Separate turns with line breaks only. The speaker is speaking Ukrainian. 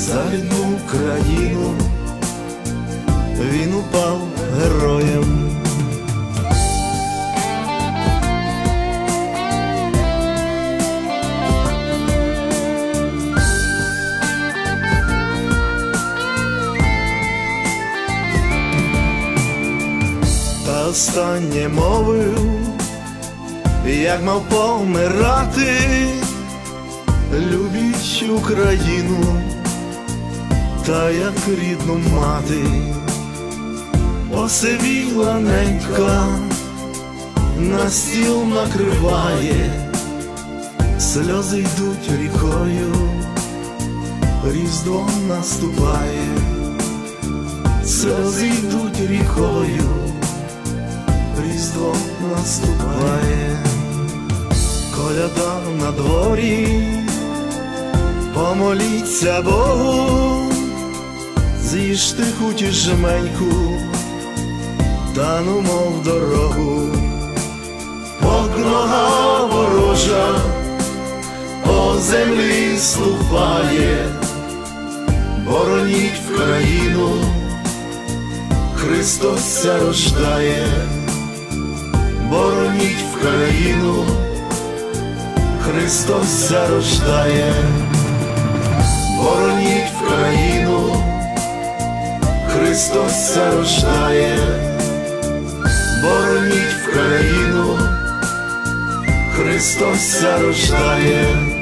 за рідну країну, він упав героєм. Та останнє мовив, як мав помирати, любіть Україну, та як рідну мати, посивіла ненька, на стіл накриває, сльози йдуть рікою, різдво наступає, сльози йдуть рікою, різдво наступає. Коляда на дворі, помоліться Богу, з'їжте хоч жменьку, та ну мов дорогу, Бог нога ворожа, по землі ступає, бороніть в країну, Христос ся рождає, бороніть в країну. Христос зарождає, бороніть Христос рождає, бороніть в країну, Христос зарождає.